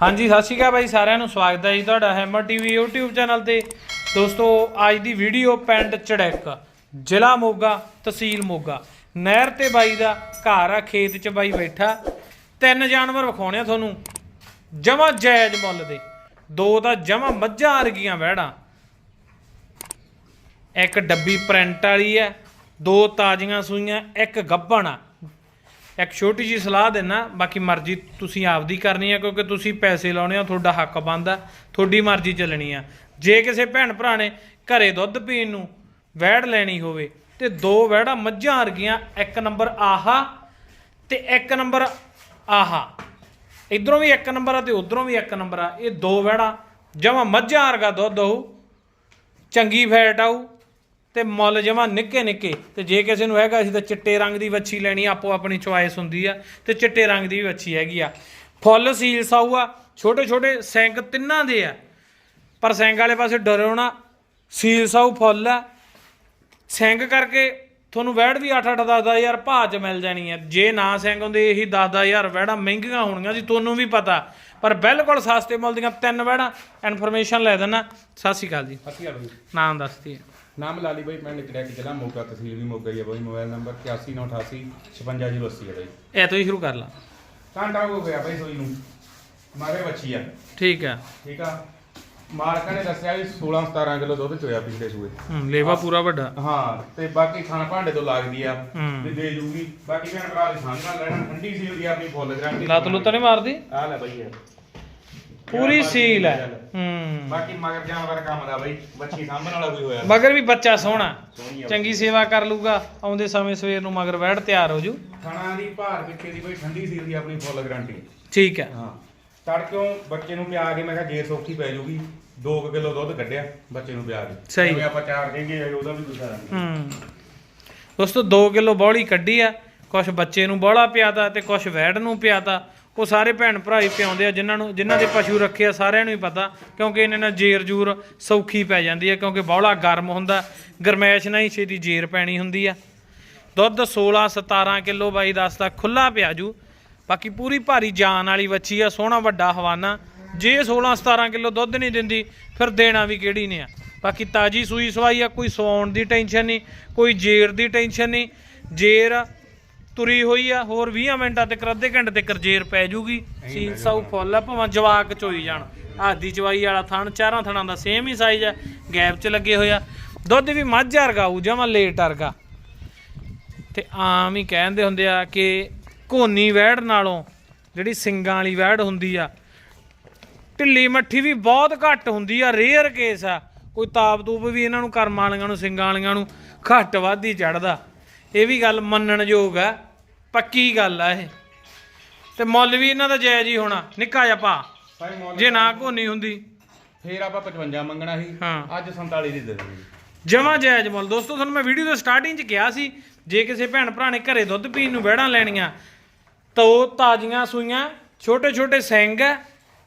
ਹਾਂਜੀ, ਸਤਿ ਸ਼੍ਰੀ ਅਕਾਲ ਬਾਈ ਸਾਰਿਆਂ ਨੂੰ ਸਵਾਗਤ ਹੈ ਜੀ ਤੁਹਾਡਾ ਹੈਮਰ ਟੀਵੀ YouTube ਚੈਨਲ ਤੇ। ਦੋਸਤੋ, ਅੱਜ ਦੀ ਵੀਡੀਓ ਪਿੰਡ ਚੜੈਕ, ਜ਼ਿਲ੍ਹਾ ਮੋਗਾ, ਤਹਿਸੀਲ ਮੋਗਾ। ਨਹਿਰ ਤੇ ਬਾਈ ਦਾ ਘਰ ਆ, ਖੇਤ 'ਚ ਬਾਈ ਬੈਠਾ। ਤਿੰਨ ਜਾਨਵਰ ਵਿਖਾਉਣੇ ਆ ਤੁਹਾਨੂੰ। ਜਮਾ ਜਾਇਜ਼ ਮੁੱਲ ਦੇ। ਦੋ ਤਾਂ ਜਮਾ ਮੱਝਾਂ ਵਰਗੀਆਂ ਵਹਿੜਾਂ। ਇੱਕ ਡੱਬੀ ਪ੍ਰਿੰਟ ਵਾਲੀ ਹੈ, ਦੋ ਤਾਜ਼ੀਆਂ ਸੂਈਆਂ, ਇੱਕ ਗੱਭਣ ਆ। ਇੱਕ ਛੋਟੀ ਜੀ ਸਲਾਹ ਦੇਣਾ ਬਾਕੀ ਮਰਜ਼ੀ ਤੁਸੀਂ ਆਪਦੀ ਕਰਨੀ ਹੈ ਕਿਉਂਕਿ ਤੁਸੀਂ ਪੈਸੇ ਲਾਉਣੇ ਆ, ਤੁਹਾਡਾ ਹੱਕ ਬਣਦਾ, ਤੁਹਾਡੀ ਮਰਜ਼ੀ ਚੱਲਣੀ ਆ। ਜੇ ਕਿਸੇ ਭੈਣ ਭਰਾ ਨੇ ਘਰੇ ਦੁੱਧ ਪੀਣ ਨੂੰ ਵਹਿੜ ਲੈਣੀ ਹੋਵੇ, ਤੇ ਦੋ ਵਹਿੜਾਂ ਮੱਝਾਂ ਵਰਗੀਆਂ, ਇੱਕ ਨੰਬਰ ਆਹਾ ਤੇ ਇੱਕ ਨੰਬਰ ਆਹਾ। ਇਧਰੋਂ ਵੀ ਇੱਕ ਨੰਬਰ ਆ ਤੇ ਉਧਰੋਂ ਵੀ ਇੱਕ ਨੰਬਰ ਆ। ਇਹ ਦੋ ਵਹਿੜਾਂ ਜਮਾ ਮੱਝਾਂ ਵਰਗਾ ਦੁੱਧ ਹੋਊ, ਚੰਗੀ ਫੈਟ ਆਊ ਤੇ ਮੁੱਲ ਜਮਾ ਨਿੱਕੇ ਨਿੱਕੇ। ਤੇ ਜੇ ਕਿਸੇ ਨੂੰ ਹੈਗਾ ਅਸੀਂ ਤਾਂ ਚਿੱਟੇ ਰੰਗ ਦੀ ਵੱਛੀ ਲੈਣੀ ਆ, ਆਪੋ ਆਪਣੀ ਚੁਆਇਸ ਹੁੰਦੀ ਆ ਤੇ ਚਿੱਟੇ ਰੰਗ ਦੀ ਵੀ ਵੱਛੀ ਹੈਗੀ ਆ। ਫੁੱਲ ਸੀਲ ਸਾਊ ਆ ਛੋਟੇ ਛੋਟੇ ਸਿੰਗ ਤਿੰਨਾਂ ਦੇ ਆ। ਪਰ ਸਿੰਗ ਵਾਲੇ ਪਾਸੇ ਡਰਿਓ ਨਾ ਸੀਲ ਸਾਊ ਫੁੱਲ ਆ। ਸਿੰਗ ਕਰਕੇ ਤੁਹਾਨੂੰ ਵੈੜ ਵੀ 8 8 10 ਹਜ਼ਾਰ ਭਾਅ ਚ ਮਿਲ ਜਾਣੀ ਹੈ ਜੇ ਨਾ ਸਿੰਗ ਹੁੰਦੇ ਇਹੀ 10 10 ਹਜ਼ਾਰ ਵੈੜਾਂ ਮਹਿੰਗੀਆਂ ਹੋਣਗੀਆਂ ਜੀ ਤੁਹਾਨੂੰ ਵੀ ਪਤਾ। ਪਰ ਬਿਲਕੁਲ ਸਸਤੇ ਮੁੱਲ ਦੀਆਂ ਤਿੰਨ ਵੈੜਾਂ ਇਨਫੋਰਮੇਸ਼ਨ ਲੈ ਦੇਣਾ ਸਤਿ ਸ਼੍ਰੀ ਅਕਾਲ ਜੀ। ਨਾਮ ਦੱਸਦੀ ਨਾਮ ਲਾਲੀ ਬਾਈ ਪਿੰਡ ਚੜੈਕ ਜ਼ਿਲ੍ਹਾ ਮੋਗਾ ਤਹਿਸੀਲ ਵੀ ਮੋਗਾ ਹੀ ਆ ਬਾਈ ਮੋਬਾਈਲ ਨੰਬਰ 8198 55080 ਹੈ ਬਾਈ। ਇਹ ਤੋਂ ਹੀ ਸ਼ੁਰੂ ਕਰ ਲਾ। ਘੰਟਾ ਹੋ ਗਿਆ ਬਾਈ ਸੋਈ ਨੂੰ। ਮਾਰੇ ਬੱਚੀ ਆ। ਠੀਕ ਆ। ਠੀਕ ਆ? ਮਾਲਕਾਂ ਨੇ ਦੱਸਿਆ ਵੀ 16 17 ਕਿਲੋ ਦੁੱਧ ਚੋਇਆ ਪਿਛਲੇ ਸੂਏ। ਹੂੰ ਲੇਵਾ ਪੂਰਾ ਵੱਡਾ। ਹਾਂ ਤੇ ਬਾਕੀ ਖਾਣ ਭਾਂਡੇ ਤੋਂ ਲੱਗਦੀ ਆ ਹੂੰ। ਤੇ ਦੇ ਜੂਗੀ ਬਾਕੀ ਭੈਣ ਭਰਾ ਦੀ ਸਾਂਝਾ ਲੈਣਾ ਠੰਡੀ ਸੀਲ ਦੀ ਆਪਣੀ ਫੁੱਲ ਗਰੰਟੀ ਲੱਤ ਲੁੱਤ ਨਹੀਂ ਮਾਰਦੀ? ਆ ਲੈ ਬਾਈ ਇਹ। ਪੂਰੀ ਸੀਲ ਹੈ। ਹੂੰ। ਬਾਕੀ ਮਗਰ ਜਾਨਵਰ ਕੰਮ ਦਾ ਬਾਈ ਬੱਚੀ ਸਾਂਭਣ ਵਾਲਾ ਕੋਈ ਹੋਇਆ। ਮਗਰ ਵੀ ਬੱਚਾ ਸੋਹਣਾ। ਸੋਹਣੀ ਆ ਚੰਗੀ ਸੇਵਾ ਕਰ ਲੂਗਾ ਆਉਂਦੇ ਸਮੇਂ ਸਵੇਰ ਨੂੰ ਮਗਰ ਵੈੜ ਤਿਆਰ ਹੋ ਜੂ। ਖਾਣਾ ਦੀ ਭਾਰ ਪਿੱਛੇ ਦੀ ਬਾਈ ਠੰਡੀ ਸੀਲ ਦੀ ਆਪਣੀ ਫੁੱਲ ਗਰੰਟੀ ਠੀਕ ਹੈ। ਹਾਂ। ਤੜਕਿਓਂ ਬੱਚੇ ਨੂੰ ਪਿਆ ਕੇ ਮੈਂ ਕਿਹਾ ਜੇ ਸੌਖੀ ਪੈ ਜਾਊਗੀ 2 ਕਿਲੋ ਦੁੱਧ ਕੱਢਿਆ ਬੱਚੇ ਨੂੰ ਪਿਆ ਕੇ। ਸਹੀ। ਜਿਵੇਂ ਆਪਾਂ ਚਾਰ ਕਹੀਏ ਉਹਦਾ ਵੀ ਗੁਜ਼ਾਰਾ ਨਹੀਂ। ਹੂੰ। ਦੋਸਤੋ 2 ਕਿਲੋ ਬੌਲੀ ਕੱਢੀ ਆ। ਕੁਝ ਬੱਚੇ ਨੂੰ ਬੌਲਾ ਪਿਆਤਾ ਤੇ ਕੁਝ ਵੈੜ ਨੂੰ ਪਿਆਤਾ। ਉਹ ਸਾਰੇ ਭੈਣ ਭਰਾ ਹੀ ਪਿਆਉਂਦੇ ਆ, ਜਿਨ੍ਹਾਂ ਨੂੰ ਜਿਨ੍ਹਾਂ ਦੇ ਪਸ਼ੂ ਰੱਖੇ ਆ, ਸਾਰਿਆਂ ਨੂੰ ਹੀ ਪਤਾ, ਕਿਉਂਕਿ ਇਹਨਾਂ ਨਾਲ ਜੇਰ ਜੂਰ ਸੌਖੀ ਪੈ ਜਾਂਦੀ ਹੈ ਕਿਉਂਕਿ ਬੌਲਾ ਗਰਮ ਹੁੰਦਾ, ਗਰਮੈਸ਼ ਨਾਲ ਹੀ ਛੇਤੀ ਜੇਰ ਪੈਣੀ ਹੁੰਦੀ ਆ। ਦੁੱਧ 16 17 ਕਿਲੋ ਬਾਈ ਦੱਸਦਾ ਖੁੱਲਾ ਪਿਆ ਜੂ। ਬਾਕੀ ਪੂਰੀ ਭਾਰੀ ਜਾਨ ਵਾਲੀ ਵੱਛੀ ਆ, ਸੋਹਣਾ ਵੱਡਾ ਹਵਾਨਾ। ਜੇ 16 17 ਕਿਲੋ ਦੁੱਧ ਨਹੀਂ ਦਿੰਦੀ, ਫਿਰ ਦੇਣਾ ਵੀ ਕਿਹੜੀ ਨੇ ਆ। ਬਾਕੀ ਤਾਜੀ ਸੂਈ ਸਵਾਈ ਆ, ਕੋਈ ਸਵਾਉਣ ਦੀ ਟੈਨਸ਼ਨ ਨਹੀਂ, ਕੋਈ ਜੇਰ ਦੀ ਟੈਨਸ਼ਨ ਨਹੀਂ। ਜੇਰ ਤੁਰੀ ਹੋਈ ਆ ਹੋਰ 20 ਮਿੰਟਾਂ ਤੇ ਅੱਧੇ ਘੰਟੇ ਤੇ ਜੇਰ ਪੈ ਜੂਗੀ। ਸੀਲ ਸਾਊ ਫੁੱਲ ਆ ਭਾਵੇਂ ਜਵਾਕ ਚੋਈ ਜਾਣ। ਆਦੀ ਚਵਾਈ ਵਾਲਾ ਥਣ ਚਾਰਾਂ ਥਣਾਂ ਦਾ ਸੇਮ ਹੀ ਸਾਈਜ਼ ਆ ਗੈਪ 'ਚ ਲੱਗੇ ਹੋਇਆ ਦੁੱਧ ਵੀ ਮੱਝ ਵਰਗਾ ਹੋਊ ਜਮਾਂ ਲੇਟ ਵਰਗਾ। ਤੇ ਆਮ ਹੀ ਕਹਿੰਦੇ ਹੁੰਦੇ ਆ ਕਿ ਕੋਨੀ ਵਹਿੜ ਨਾਲੋਂ ਜਿਹੜੀ ਸਿੰਗਾਂ ਵਾਲੀ ਵਹਿੜ ਹੁੰਦੀ ਆ ਢਿੱਲੀ ਮੱਠੀ ਵੀ ਬਹੁਤ ਘੱਟ ਹੁੰਦੀ ਆ ਰੇਅਰ ਕੇਸ ਆ। ਕੋਈ ਤਾਪ ਤੂਪ ਵੀ ਇਹਨਾਂ ਨੂੰ ਕਰਮਾਂ ਵਾਲੀਆਂ ਨੂੰ ਸਿੰਗਾਂ ਵਾਲੀਆਂ ਨੂੰ ਘੱਟ ਵੱਧ ਹੀ ਚੜਦਾ ਇਹ ਵੀ ਗੱਲ ਮੰਨਣਯੋਗ ਆ। ਪੱਕੀ ਗੱਲ ਆ ਇਹ। ਤੇ ਮੁੱਲ ਵੀ ਇਹਨਾਂ ਦਾ ਜਾਇਜ਼ ਹੀ ਹੋਣਾ। ਨਿੱਕਾ ਜਿਹਾ ਭਾਈ ਮੁੱਲ ਜੇ ਨਾ ਕੋਨੀ ਹੁੰਦੀ। ਫੇਰ ਆਪਾਂ 55 ਮੰਗਣਾ ਸੀ। ਹਾਂ। ਅੱਜ 47 ਦੀ ਦੇ ਦਾਂਗੇ ਜਮਾ ਜਾਇਜ਼ ਮੁੱਲ। ਦੋਸਤੋ ਤੁਹਾਨੂੰ ਮੈਂ ਵੀਡੀਓ ਦੇ ਸਟਾਰਟਿੰਗ 'ਚ ਕਿਹਾ ਸੀ ਜੇ ਕਿਸੇ ਭੈਣ ਭਰਾ ਨੇ ਘਰੇ ਦੁੱਧ ਪੀਣ ਨੂੰ ਵਹਿੜਾਂ ਲੈਣੀਆਂ ਤਾਂ ਉਹ ਤਾਜ਼ੀਆਂ ਸੂਈਆਂ ਛੋਟੇ ਛੋਟੇ ਸਿੰਘ ਹੈ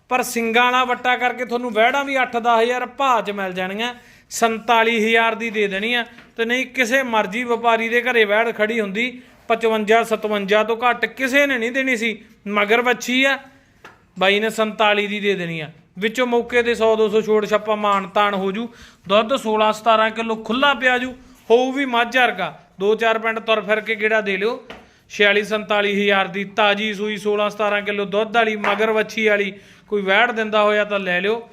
ਪਰ ਸਿੰਗਾਂ ਵਾਲਾ ਵੱਟਾ ਕਰਕੇ ਤੁਹਾਨੂੰ ਵਹਿੜਾਂ ਵੀ 8-10 ਹਜ਼ਾਰ ਭਾਅ 'ਚ ਮਿਲ ਜਾਣੀਆਂ 47000 ਦੀ ਦੇ ਦੇਣੀ ਆ। ਤੇ ਨਹੀਂ ਕਿਸੇ ਮਰਜ਼ੀ ਵਪਾਰੀ ਦੇ ਘਰੇ ਵਹਿੜ ਖੜੀ ਹੁੰਦੀ 55 57 ਤੋਂ ਘੱਟ ਕਿਸੇ ਨੇ ਨਹੀਂ ਦੇਣੀ ਸੀ। ਮਗਰ ਵੱਛੀ ਆ। ਬਾਈ ਨੇ 47 ਦੀ ਦੇ ਦੇਣੀ ਆ। ਵਿੱਚੋਂ ਮੌਕੇ ਤੇ 100 200 ਛੋੜ ਛੱਪਾ ਮਾਨ ਤਾਨ ਹੋ ਜੂ। ਦੁੱਧ 16 17 ਕਿਲੋ ਖੁੱਲਾ ਪਿਆ ਜੂ। ਹੋਊ ਵੀ ਮੱਝ ਵਰਗਾ। ਦੋ ਚਾਰ ਪਿੰਡ ਤੁਰ ਫਿਰ ਕੇ ਕਿਹੜਾ ਦੇ ਲਿਓ। 46 47 ਹਜ਼ਾਰ ਦੀ ਤਾਜੀ ਸੂਈ 16 17 ਕਿਲੋ ਦੁੱਧ ਵਾਲੀ, ਮਗਰ ਵੱਛੀ ਵਾਲੀ। ਕੋਈ ਵਹਿੜ ਦਿੰਦਾ ਹੋਇਆ ਤਾਂ ਲੈ ਲਿਓ।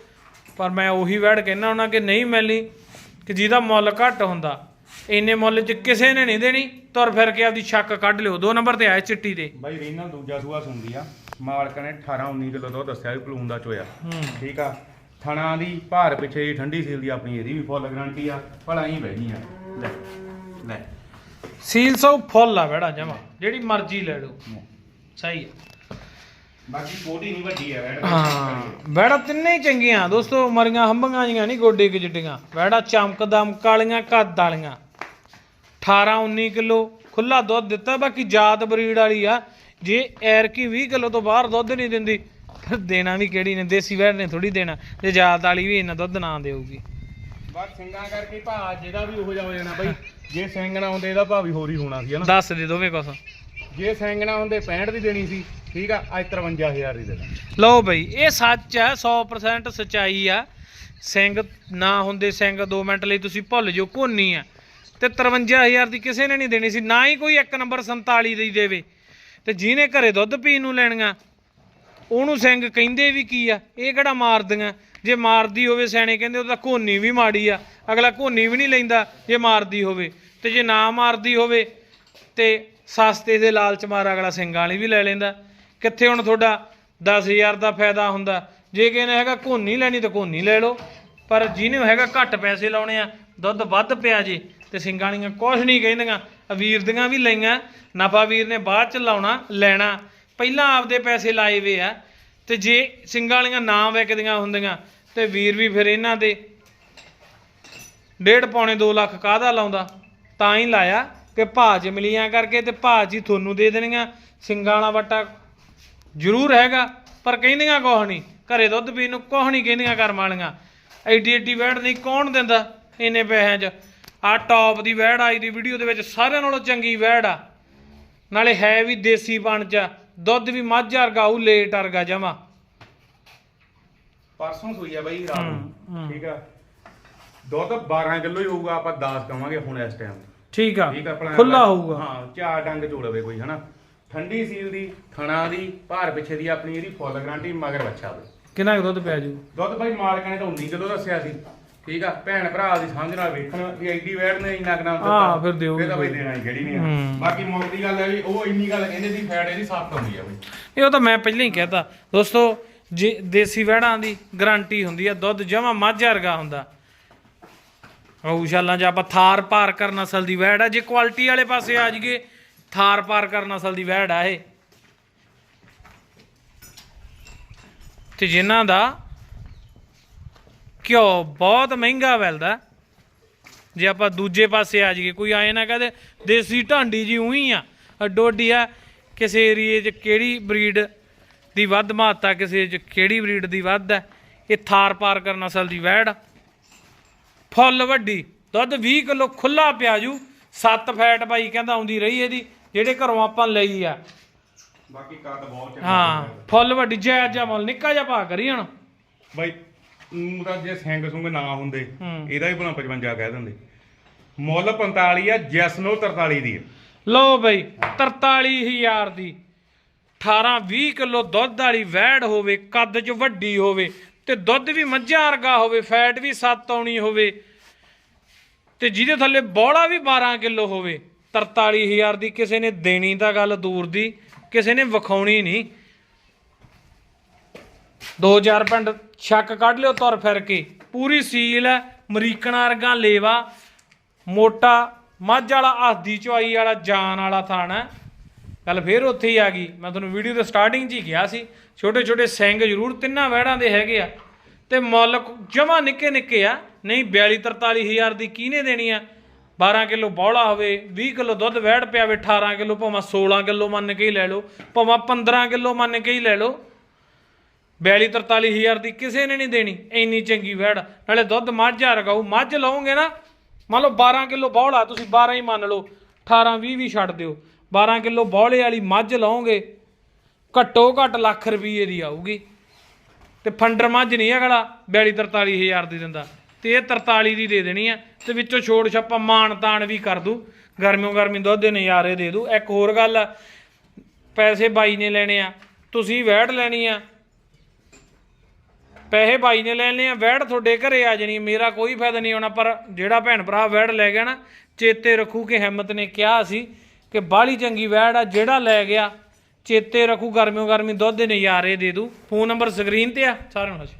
ਪਰ ਮੈਂ ਉਹੀ ਵਹਿੜ ਕਹਿਣਾ ਉਹਨਾਂ ਕਿ ਨਹੀਂ ਮਿਲਣੀ, ਕਿ ਜਿਹਦਾ ਮੁੱਲ ਘੱਟ ਹੁੰਦਾ। ਇੰਨੇ ਮੁੱਲ 'ਚ ਕਿਸੇ ਨੇ ਨਹੀਂ ਦੇਣੀ ਤੁਰ ਫਿਰ ਕੇ ਆਪਦੀ ਛੱਕ ਕੱਢ ਲਿਓ ਦੋ ਨੰਬਰ ਤੇ ਆਏ ਚਿੱਟੀ ਤੇ ਬਾਈ ਰੀਨਲ ਦੂਜਾ ਸੂਆ ਸੁੰਦੀ ਆ ਮਾਲਕ ਨੇ 18 19 ਕਿਲੋ ਦੁੱਧ ਦੱਸਿਆ ਵੀ ਪਲੂਨ ਦਾ ਚੋਇਆ। ਠੀਕ ਆ ਥਣਾ ਦੀ ਭਾਰ ਪਿੱਛੇ ਦੀ ਠੰਡੀ ਸੀਲ ਦੀ ਆਪਣੀ ਇਹਦੀ ਵੀ ਫੁੱਲ ਗਰੰਟੀ ਆ ਭਲਾ ਹੀ ਬਹਿਣੀ ਆ। ਲੈ ਲੈ। ਸੀਲ ਸੌ ਫੁੱਲ ਆ ਬੜਾ ਜਮਾ ਜਿਹੜੀ ਮਰਜ਼ੀ ਲੈ ਲਓ। ਸਹੀ ਹੈ ਬਾਕੀ ਕੋਟੀ ਨਹੀਂ ਵੱਡੀ ਆ ਵੈੜ ਹਾਂ ਬੈੜਾ ਤਿੰਨੇ ਹੀ ਚੰਗੀਆਂ ਦੋਸਤੋ ਮਰੀਆਂ ਹੰਬੀਆਂ ਜੀਆਂ ਨਹੀਂ ਗੋਡੇ ਕਿ ਜਿੱਡੀਆਂ। ਬੈੜਾ ਚਮਕ ਦਮਕ ਵਾਲੀਆਂ ਕੱਦ ਵਾਲੀਆਂ। 18 19 ਕਿਲੋ ਖੁੱਲਾ ਦੁੱਧ ਦਿੱਤਾ ਬਾਕੀ ਜਾਤ ਬਰੀਡ ਵਾਲੀ ਆ। ਜੇ ਐਰ ਕੀ 20 ਕਿਲੋ ਤੋਂ ਬਾਹਰ ਦੁੱਧ ਨਹੀਂ ਦਿੰਦੀ ਫਿਰ ਦੇਣਾ ਵੀ ਕਿਹੜੀ ਨੇ? ਦੇਸੀ ਵੈੜ ਨੇ ਥੋੜੀ ਦੇਣਾ। ਜੇ ਜਾਤ ਵਾਲੀ ਵੀ ਇਹਨਾਂ ਦੁੱਧ ਨਾ ਦੇਊਗੀ। ਬਸ ਸਿੰਘਾਂ ਕਰਕੇ ਭਾ ਜਿਹਦਾ ਵੀ ਉਹੋ ਜਿਹਾ ਹੋ ਜਾਣਾ ਬਾਈ। ਜੇ ਸਿੰਘ ਨਾ ਹੁੰਦੇ ਇਹਦਾ ਭਾ ਵੀ ਹੋਰ ਹੀ ਹੋਣਾ ਸੀ ਹਨਾ? ਦੱਸ ਦੇ ਦੋਵੇਂ ਕੁਛ। ਜੇ ਸੈਂਗਣਾ ਹੁੰਦੇ 65 ਦੀ ਦੇਣੀ ਸੀ ਠੀਕ ਆ ਅੱਜ 53000 ਦੀ ਦੇ ਦਾਂ ਲਓ ਬਈ ਇਹ ਸੱਚ ਹੈ 100% ਸਚਾਈ ਆ। ਸਿੰਘ ਨਾ ਹੁੰਦੇ ਸਿੰਘ 2 ਮਿੰਟ ਲਈ ਤੁਸੀਂ ਭੁੱਲ ਜਾਓ ਕੋਨੀ ਆ। ਤੇ 53000 ਦੀ ਕਿਸੇ ਨੇ ਨਹੀਂ ਦੇਣੀ ਸੀ, ਨਾ ਹੀ ਕੋਈ ਇੱਕ ਨੰਬਰ 47 ਦੀ ਦੇਵੇ। ਤੇ ਜਿਹਨੇ ਘਰੇ ਦੁੱਧ ਪੀਣ ਨੂੰ ਲੈਣੀਆਂ, ਉਹਨੂੰ ਸਿੰਘ ਕਹਿੰਦੇ ਵੀ ਕੀ ਆ? ਇਹ ਕਿਹੜਾ ਮਾਰਦੀਆਂ? ਜੇ ਮਾਰਦੀ ਹੋਵੇ ਸਿਆਣੇ ਕਹਿੰਦੇ, ਉਹ ਤਾਂ ਕੋਨੀ ਵੀ ਮਾੜੀ ਆ। ਅਗਲਾ ਕੋਨੀ ਵੀ ਨਹੀਂ ਲੈਂਦਾ ਜੇ ਮਾਰਦੀ ਹੋਵੇ। ਤੇ ਜੇ ਨਾ ਮਾਰਦੀ ਹੋਵੇ, ਤੇ ਸਸਤੇ ਦੇ ਲਾਲਚ ਮਾਰ ਅਗਲਾ ਸਿੰਘਾਂ ਵਾਲੀ ਵੀ ਲੈ ਲੈਂਦਾ। ਕਿੱਥੇ ਹੁਣ ਤੁਹਾਡਾ 10000 ਦਾ ਫਾਇਦਾ ਹੁੰਦਾ? ਜੇ ਕਿਸੇ ਹੈਗਾ ਕੋਨੀ ਲੈਣੀ ਤਾਂ ਕੋਨੀ ਲੈ ਲਓ। ਪਰ ਜਿਹਨੇ ਹੈਗਾ ਘੱਟ ਪੈਸੇ ਲਾਉਣੇ ਆ, ਦੁੱਧ ਵੱਧ ਪਿਆ ਜੇ ਤੇ ਸਿੰਘਾਂ ਵਾਲੀਆਂ ਕੁਛ ਨਹੀਂ ਕਹਿੰਦੀਆਂ। ਆ ਵੀਰ ਦੀਆਂ ਵੀ ਲਈਆਂ ਨਫਾ ਵੀਰ ਨੇ ਬਾਅਦ ਚ ਲਾਉਣਾ, ਲੈਣਾ। ਪਹਿਲਾਂ ਆਪਦੇ ਪੈਸੇ ਲਾਏ ਵੇ ਆ, ਤੇ ਜੇ ਸਿੰਘਾਂ ਵਾਲੀਆਂ ਨਾ ਵਿਕਦੀਆਂ ਹੁੰਦੀਆਂ, ਤੇ ਵੀਰ ਵੀ ਫਿਰ ਇਹਨਾਂ ਦੇ ਡੇਢ ਪੌਣੇ 2 ਲੱਖ ਕਾਹਦਾ ਲਾਉਂਦਾ? ਤਾਂ ਹੀ ਲਾਇਆ ਕਿ ਭਾਅ 'ਚ ਮਿਲੀਆਂ ਕਰਕੇ ਤੇ ਭਾਅ 'ਚ ਹੀ ਤੁਹਾਨੂੰ ਦੇ ਦੇਣੀਆਂ। ਸਿੰਗਾਂ ਵਾਲਾ ਵੱਟਾ ਜ਼ਰੂਰ ਹੈਗਾ, ਪਰ ਕਹਿੰਦੀਆਂ ਕੁਛ ਨਹੀਂ। ਘਰੇ ਦੁੱਧ ਪੀਣ ਨੂੰ ਕੁਛ ਨਹੀਂ ਕਹਿੰਦੀਆਂ ਕਰਮ ਵਾਲੀਆਂ। ਐਡੀ ਐਡੀ ਵੈੜ ਨਹੀਂ ਕੌਣ ਦਿੰਦਾ ਇੰਨੇ ਪੈਸਿਆਂ 'ਚ? ਆ ਟੌਪ ਦੀ ਵੈੜ ਆਈ ਦੀ ਵੀਡੀਓ ਦੇ ਵਿੱਚ ਸਾਰਿਆਂ ਨਾਲੋਂ ਚੰਗੀ ਵੈੜ ਆ। ਨਾਲੇ ਹੈ ਵੀ ਦੇਸੀ ਬਣ ਚ ਦੁੱਧ ਵੀ ਮੱਝ ਵਰਗਾ ਉਹ ਲੇਟ ਵਰਗਾ ਜਮਾ। ਪਰਸੋਂ ਸੂਈ ਆ ਬਾਈ ਰਾਤ। ਨੂੰ ਠੀਕ ਆ। ਦੁੱਧ 12 ਕਿਲੋ ਹੀ ਹੋਊਗਾ ਆਪਾਂ 10 ਕਵਾਂਗੇ ਹੁਣ ਇਸ ਟਾਈਮ ਠੀਕ ਆ ਖੁੱਲਾ ਹੋਊਗਾ। ਹਾਂ ਚਾਰ ਡੰਗ ਝੋਲਵੇ ਕੋਈ ਹਨਾ। ਠੰਡੀ ਸੀਲ ਦੀ ਥਣਾ ਦੀ ਭਾਰ ਪਿੱਛੇ ਦੀ ਆਪਣੀ ਜਿਹੜੀ ਫੁੱਲ ਗਾਰੰਟੀ ਮਗਰ ਬੱਚਾ ਵੇ ਕਿੰਨਾ ਦੁੱਧ ਪੈ ਜੂ? ਦੁੱਧ ਬਾਈ ਮਾਲਕਾਂ ਨੇ ਤਾਂ 19 ਕਿਲੋ ਦੱਸਿਆ ਸੀ। ਠੀਕ ਆ? ਭੈਣ ਭਰਾ ਦੀ ਸਮਝ ਨਾਲ ਵੇਖਣ ਵੀ ਐਡੀ ਵੈੜ ਨੇ ਇੰਨਾ ਕੁ ਹਾਂ, ਫਿਰ ਦਿਓਗੇ ਫਿਰ ਤਾਂ ਬਈ। ਦੇਣਾ ਹੀ ਕਿਹੜੀ ਨਹੀਂ ਆ। ਬਾਕੀ ਮੁੱਲ ਦੀ ਗੱਲ ਹੈ ਵੀ ਉਹ ਇੰਨੀ ਗੱਲ ਕਹਿੰਦੇ ਸੀ ਫੈਟ ਇਹਦੀ ਸੱਤ ਹੁੰਦੀ ਆ ਬਈ। ਇਹ ਉਹ ਤਾਂ ਮੈਂ ਪਹਿਲਾਂ ਹੀ ਕਹਿਤਾ। ਦੋਸਤੋ ਜੇ ਦੇਸੀ ਵਹਿੜਾਂ ਦੀ ਗਾਰੰਟੀ ਹੁੰਦੀ ਆ ਦੁੱਧ ਜਮਾ ਮੱਝ ਵਰਗਾ ਹੁੰਦਾ। ਗਊਸ਼ਾਲਾ 'ਚ ਆਪਾਂ ਥਾਰ ਪਾਰ ਕਰ ਨਸਲ ਦੀ ਵਹਿੜ ਆ। ਜੇ ਕੁਆਲਿਟੀ ਵਾਲੇ ਪਾਸੇ ਆ ਜਾਈਏ ਥਾਰ ਪਾਰ ਕਰ ਨਸਲ ਦੀ ਵਹਿੜ ਆ ਇਹ। ਤੇ ਜਿਨ੍ਹਾਂ ਦਾ ਘਿਓ ਬਹੁਤ ਮਹਿੰਗਾ ਮਿਲਦਾ। ਜੇ ਆਪਾਂ ਦੂਜੇ ਪਾਸੇ ਆ ਜਾਈਏ ਕੋਈ ਆਏ ਨਾ ਕਹਦੇ ਦੇਸੀ ਢਾਂਡੀ ਜੀ ਉਹੀ ਆ। ਅੱਡੋ ਅੱਡੀ ਆ ਕਿਸੇ ਏਰੀਏ 'ਚ ਕਿਹੜੀ ਬਰੀਡ ਦੀ ਵੱਧ ਮਹੱਤਤਾ ਕਿਸੇ 'ਚ ਕਿਹੜੀ ਬਰੀਡ ਦੀ ਵੱਧ ਹੈ ਇਹ ਥਾਰ ਪਾਰ ਕਰ ਨਸਲ ਦੀ ਵੈੜ। ਫੁੱਲ ਵੱਡੀ ਦੁੱਧ 20 ਕਿਲੋ ਖੁੱਲਾ ਪਿਆ ਜੂ। 7 ਫੈਟ ਬਾਈ ਕਹਿੰਦਾ ਆਉਂਦੀ ਰਹੀ ਇਹਦੀ ਜਿਹੜੇ ਘਰੋਂ ਆਪਾਂ ਲਈ ਆ। ਬਾਕੀ ਕੱਦ ਬਹੁਤ ਚੰਗਾ ਹਾਂ ਫੁੱਲ ਵੱਡੀ ਜਾਇਜ਼ ਮੁੱਲ ਨਿੱਕਾ ਜਿਹਾ ਭਾ ਕਰੀ ਹਣ। ਬਾਈ ਊਂ ਤਾਂ ਜੇ ਸਿੰਘ ਸੁੰਗ ਨਾ ਹੁੰਦੇ। ਇਹਦਾ ਹੀ ਭਲਾ 55 ਕਹਿ ਦਿੰਦੇ। ਮੁੱਲ 45 ਆ ਜੈਸ ਨੋ 43 ਦੀ ਲਓ ਬਈ 43000 ਦੀ। 18 20 ਕਿਲੋ ਦੁੱਧ ਵਾਲੀ ਵੈੜ ਹੋਵੇ ਕੱਦ 'ਚ ਵੱਡੀ ਹੋਵੇ ਤੇ ਦੁੱਧ ਵੀ ਮੱਝਾਂ ਵਰਗਾ ਹੋਵੇ ਫੈਟ ਵੀ 7 ਆਉਣੀ ਹੋਵੇ ਤੇ ਜਿਹਦੇ ਥੱਲੇ ਬੋੜਾ ਵੀ 12 ਕਿਲੋ ਹੋਵੇ 43000 ਦੀ ਕਿਸੇ ਨੇ ਦੇਣੀ ਤਾਂ ਗੱਲ ਦੂਰ ਦੀ ਕਿਸੇ ਨੇ ਵਿਖਾਉਣੀ ਨਹੀਂ। 2000 ਪਿੰਡ ਛੱਕ ਕੱਢ ਲਿਓ ਤੁਰ ਫਿਰ ਕੇ। ਪੂਰੀ ਸੀਲ ਹੈ, ਅਮਰੀਕਨ ਵਰਗਾ ਲੇਵਾ, ਮੋਟਾ ਮੱਝ ਵਾਲਾ ਹੱਦੀ ਚੁਆਈ ਵਾਲਾ, ਜਾਨ ਵਾਲਾ ਥਾਣਾ ਗੱਲ ਫੇਰ ਉੱਥੇ ਹੀ ਆ ਗਈ। ਮੈਂ ਤੁਹਾਨੂੰ ਵੀਡੀਓ ਦੇ ਸਟਾਰਟਿੰਗ 'ਚ ਹੀ ਕਿਹਾ ਸੀ ਛੋਟੇ ਛੋਟੇ ਸਿੰਘ ਜ਼ਰੂਰ ਤਿੰਨਾਂ ਵਹਿੜਾਂ ਦੇ ਹੈਗੇ ਆ। ਤੇ ਮੁੱਲ ਜਮਾ ਨਿੱਕੇ ਨਿੱਕੇ ਆ, ਨਹੀਂ 42 43000 ਦੀ ਕਿਹਨੇ ਦੇਣੀ ਆ? 12 ਕਿਲੋ ਬੌਲਾ ਹੋਵੇ 20 ਕਿਲੋ ਦੁੱਧ ਵਹਿੜ ਪਿਆ ਹੋਵੇ 18 ਕਿਲੋ, ਭਾਵੇਂ 16 ਕਿਲੋ ਮੰਨ ਕੇ ਹੀ ਲੈ ਲਓ, ਭਾਵੇਂ 15 ਕਿਲੋ ਮੰਨ ਕੇ ਹੀ ਲੈ ਲਓ। 42 43000 ਦੀ ਕਿਸੇ ਨੇ ਨਹੀਂ ਦੇਣੀ। ਇੰਨੀ ਚੰਗੀ ਵਹਿੜ ਨਾਲੇ ਦੁੱਧ ਮੱਝ ਆ ਰਗਾਉ ਮੱਝ ਲਓਗੇ ਨਾ, ਮੰਨ ਲਓ 12 ਕਿਲੋ ਬੌਲਾ ਤੁਸੀਂ 12 ਹੀ ਮੰਨ ਲਓ। 18 20 ਵੀ ਛੱਡ ਦਿਓ। 12 ਕਿਲੋ ਬੌਲੇ ਵਾਲੀ ਮੱਝ ਲਓਗੇ ਘੱਟੋ ਘੱਟ ਲੱਖ ਰੁਪਏ ਦੀ ਆਊਗੀ। ਤੇ ਫੰਡਰ ਮੱਝ ਨਹੀਂ ਅਗਲਾ 42 43000 ਦੀ ਦਿੰਦਾ। ਤੇ ਇਹ 43 ਦੀ ਦੇ ਦੇਣੀ ਆ। ਤੇ ਵਿੱਚੋਂ ਛੋੜ ਛਾਪਾ ਮਾਨ ਤਾਨ ਵੀ ਕਰ ਦੂ। ਗਰਮੀਓ ਗਰਮੀ ਦੁੱਧ ਦੇ ਨਜ਼ਾਰੇ ਦੇ ਦੂ। ਇੱਕ ਹੋਰ ਗੱਲ ਆ, ਪੈਸੇ ਬਾਈ ਨੇ ਲੈਣੇ ਆ। ਤੁਸੀਂ ਵੈਟ ਲੈਣੀ ਆ। ਪੈਸੇ ਬਾਈ ਨੇ ਲੈਣੇ ਆ, ਵੈੜ ਤੁਹਾਡੇ ਘਰੇ ਆ ਜਾਣੀ ਮੇਰਾ ਕੋਈ ਫਾਇਦਾ ਨਹੀਂ ਹੋਣਾ, ਪਰ ਜਿਹੜਾ ਭੈਣ ਭਰਾ ਵੈੜ ਲੈ ਗਿਆ ਨਾ, ਚੇਤੇ ਰੱਖੂ ਕਿ ਹਿੰਮਤ ਨੇ ਕਿਹਾ ਸੀ ਕਿ ਬਾਹਲੀ ਚੰਗੀ ਵੈੜ ਆ, ਜਿਹੜਾ ਲੈ ਗਿਆ, ਚੇਤੇ ਰੱਖੂ ਗਰਮੀਓ ਗਰਮੀ ਦੁੱਧ ਦੇ ਨਜ਼ਾਰੇ ਦੇ ਦੂ। ਫੋਨ ਨੰਬਰ ਸਕਰੀਨ ਤੇ ਆ, ਸਾਰਿਆਂ ਨੂੰ ਹੱਸ